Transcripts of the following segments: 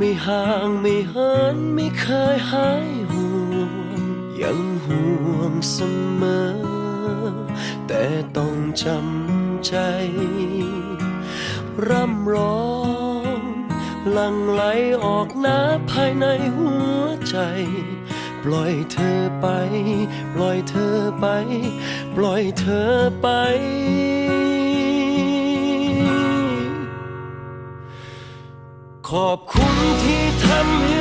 ไม่ห่างไม่หินไม่เคยหายห่วง ยังห่วงเสมอ แต่ต้องจำใจ ร่ำร้องหลั่งไหลออกน้ำภายในหัวใจ ปล่อยเธอไป ปล่อยเธอไป ปล่อยเธอไป ขอบคุณที่ทำให้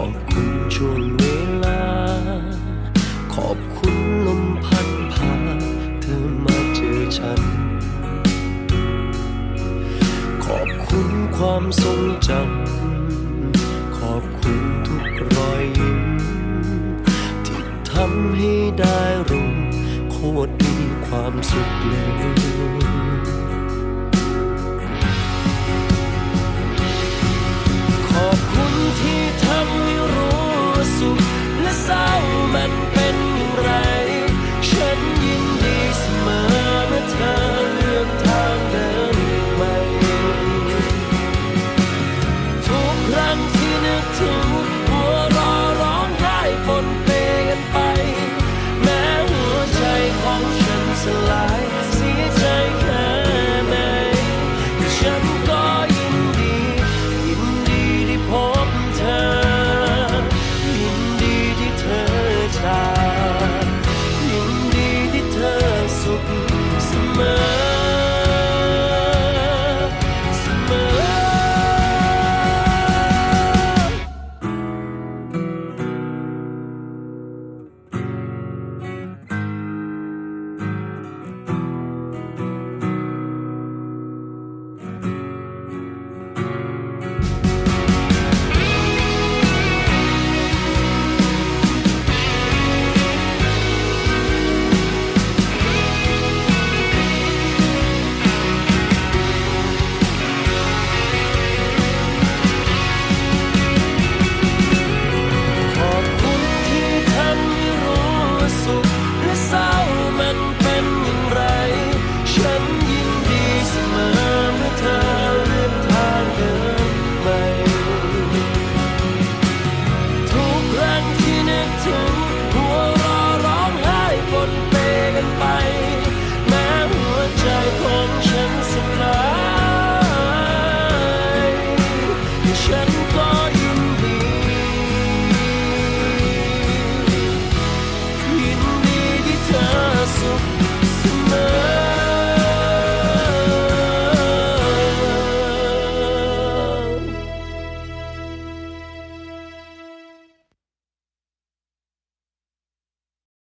อบคุณช่วงเวลา ขอบคุณลมพัดพาเธอมาเจอฉัน ขอบคุณความทรงจำ ขอบคุณทุกรอยยิ้ม ที่ทำให้ได้รู้โคตรมีความสุขเลย ถึงหัรอร้องไห้ปนเปกันไป แม้หัวใจของฉันสลาย